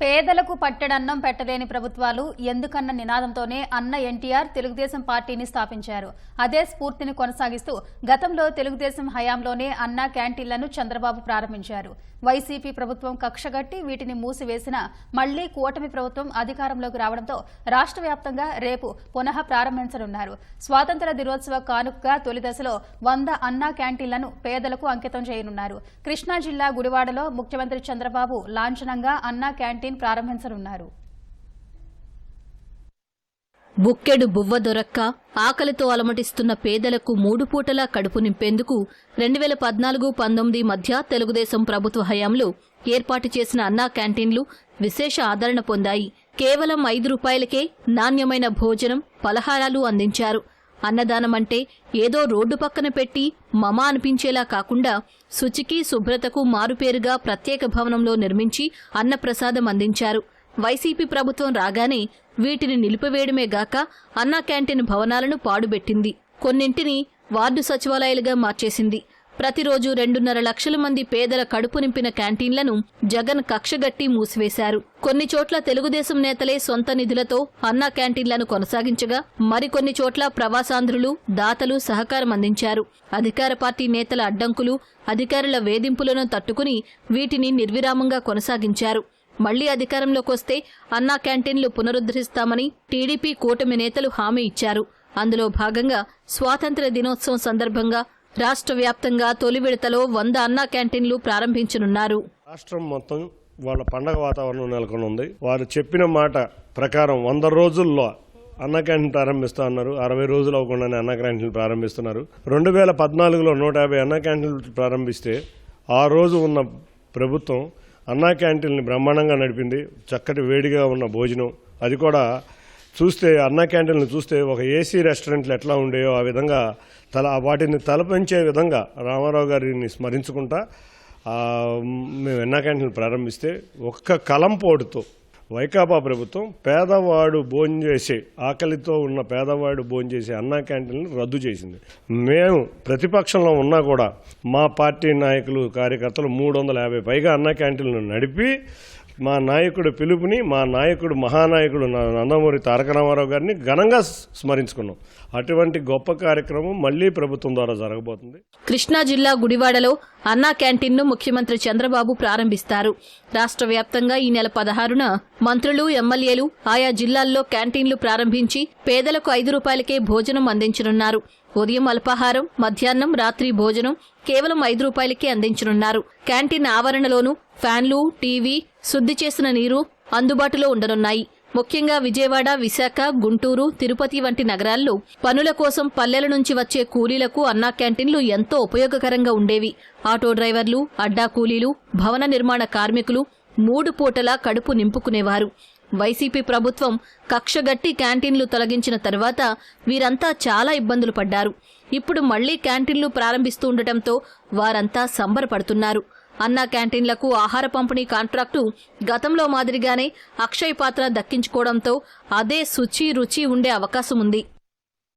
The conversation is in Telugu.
పేదలకు పట్టెడన్నం పెట్టలేని ప్రభుత్వాలు ఎందుకన్న నినాదంతోనే అన్న ఎన్టీఆర్ తెలుగుదేశం పార్టీని స్థాపించారు. అదే స్ఫూర్తిని కొనసాగిస్తూ గతంలో తెలుగుదేశం హయాంలోనే అన్న క్యాంటీన్లను చంద్రబాబు ప్రారంభించారు. వైసీపీ ప్రభుత్వం కక్షగట్టి వీటిని మూసివేసిన మళ్ళీ కూటమి ప్రభుత్వం అధికారంలోకి రావడంతో రాష్ట్ర వ్యాప్తంగా రేపు పునః ప్రారంభించనున్నారు. స్వాతంత్ర దినోత్సవ కానుకగా తొలి దశలో వంద అన్నా క్యాంటీన్లను పేదలకు అంకితం చేయనున్నారు. కృష్ణా జిల్లా గుడివాడలో ముఖ్యమంత్రి చంద్రబాబు లాంఛనంగా అన్నా క్యాంటీన్ ప్రారంభించనున్నారు బుక్కెడు బువ్వ దొరక్క ఆకలితో అలమటిస్తున్న పేదలకు మూడు పూటలా కడుపు నింపేందుకు రెండు వేల పద్నాలుగు పంతొమ్మిది మధ్య తెలుగుదేశం ప్రభుత్వ హయాంలో ఏర్పాటు చేసిన అన్నా క్యాంటీన్లు విశేష ఆదరణ పొందాయి. కేవలం ఐదు రూపాయలకే నాణ్యమైన భోజనం పలహారాలు అందించారు. అన్నదానం అంటే ఏదో రోడ్డు పక్కన పెట్టి మమ అనిపించేలా కాకుండా శుచికి శుభ్రతకు మారుపేరుగా ప్రత్యేక భవనంలో నిర్మించి అన్నప్రసాదం అందించారు. వైసీపీ ప్రభుత్వం రాగానే వీటిని నిలిపివేయడమే గాక అన్నా క్యాంటీన్ భవనాలను పాడుబెట్టింది. కొన్నింటిని వార్డు సచివాలయాలుగా మార్చేసింది. ప్రతిరోజు రెండున్నర లక్షల మంది పేదల కడుపు నింపిన క్యాంటీన్లను జగన్ కక్షగట్టి మూసివేశారు. కొన్ని చోట్ల తెలుగుదేశం నేతలే సొంత నిధులతో అన్నా క్యాంటీన్లను కొనసాగించగా మరికొన్ని చోట్ల ప్రవాసాంధ్రులు దాతలు సహకారం అందించారు. అధికార పార్టీ నేతల అడ్డంకులు అధికారుల వేధింపులను తట్టుకుని వీటిని నిర్విరామంగా కొనసాగించారు. మళ్ళీ అధికారంలోకి వస్తే అన్నా క్యాంటీన్లు పునరుద్ధరిస్తామని టీడీపీ కూటమి నేతలు హామీ ఇచ్చారు. అందులో భాగంగా స్వాతంత్ర దినోత్సవం సందర్భంగా రాష్ట్ర వ్యాప్తంగా తొలి విడతలో వంద అన్నా క్యాంటీన్లు ప్రారంభించనున్నారు. రాష్ట్రం మొత్తం వాళ్ళ పండగ వాతావరణం నెలకొని ఉంది వారు చెప్పిన మాట ప్రకారం వంద రోజుల్లో అన్న క్యాంటీన్ ప్రారంభిస్తా అన్నారు. అరవై రోజులు అవ్వకుండానే అన్న క్యాంటీన్లు ప్రారంభిస్తున్నారు. రెండు వేల పద్నాలుగులో నూట యాభై అన్న క్యాంటీన్లు ప్రారంభిస్తే ఆ రోజు ఉన్న ప్రభుత్వం అన్నా క్యాంటీన్ని బ్రహ్మాండంగా నడిపింది. చక్కటి వేడిగా ఉన్న భోజనం. అది కూడా చూస్తే అన్నా క్యాంటీన్లు చూస్తే ఒక ఏసీ రెస్టారెంట్లు ఎట్లా ఉండేయో ఆ విధంగా తల వాటిని తలపించే విధంగా రామారావు గారిని స్మరించుకుంటా మేము అన్నా క్యాంటీన్లు ప్రారంభిస్తే ఒక్క కలంపోటుతో వైకాపా ప్రభుత్వం పేదవాడు భోంచేసే ఆకలితో ఉన్న పేదవాడు భోంచేసే చేసే అన్నా క్యాంటీన్లు రద్దు చేసింది. మేము ప్రతిపక్షంలో ఉన్నా కూడా మా పార్టీ నాయకులు కార్యకర్తలు మూడు వందల యాభై పైగా అన్నా క్యాంటీన్లు నడిపి మా నాయకుడు పిలుపుని మా నాయకుడు మహానాయకుడు నందమూరి తారక రామారావు గారిని ఘనంగా స్మరించుకున్నాం. అటువంటి గొప్ప కార్యక్రమం మళ్ళీ ప్రభుత్వం ద్వారా జరగబోతుంది. కృష్ణా జిల్లా గుడివాడలో అన్నా క్యాంటీన్ను ముఖ్యమంత్రి చంద్రబాబు ప్రారంభిస్తారు. రాష్ట్ర వ్యాప్తంగా ఈ నెల పదహారున మంత్రులు ఎమ్మెల్యేలు ఆయా జిల్లాల్లో క్యాంటీన్లు ప్రారంభించి పేదలకు ఐదు రూపాయలకే భోజనం అందించనున్నారు. ఉదయం అల్పాహారం మధ్యాహ్నం రాత్రి భోజనం కేవలం ఐదు రూపాయలకే అందించనున్నారు. క్యాంటీన్ ఆవరణలోనూ ఫ్యాన్లు టీవీ శుద్ధి చేసిన నీరు అందుబాటులో ఉండనున్నాయి. ముఖ్యంగా విజయవాడ విశాఖ గుంటూరు తిరుపతి వంటి నగరాల్లో పనుల కోసం పల్లెల నుంచి వచ్చే కూలీలకు అన్నా క్యాంటీన్లు ఎంతో ఉపయోగకరంగా ఉండేవి. ఆటో డ్రైవర్లు అడ్డా కూలీలు భవన నిర్మాణ కార్మికులు మూడు పూటలా కడుపు నింపుకునేవారు. వైసీపీ ప్రభుత్వం కక్షగట్టి క్యాంటీన్లు తొలగించిన తర్వాత వీరంతా చాలా ఇబ్బందులు పడ్డారు. ఇప్పుడు మళ్ళీ క్యాంటీన్లు ప్రారంభిస్తూ ఉండటంతో వారంతా సంబరపడుతున్నారు. అన్నా క్యాంటీన్లకు ఆహార పంపిణీ కాంట్రాక్టు గతంలో మాదిరిగానే అక్షయ్ పాత్ర దక్కించుకోవడంతో అదే శుచి రుచి ఉండే అవకాశం ఉంది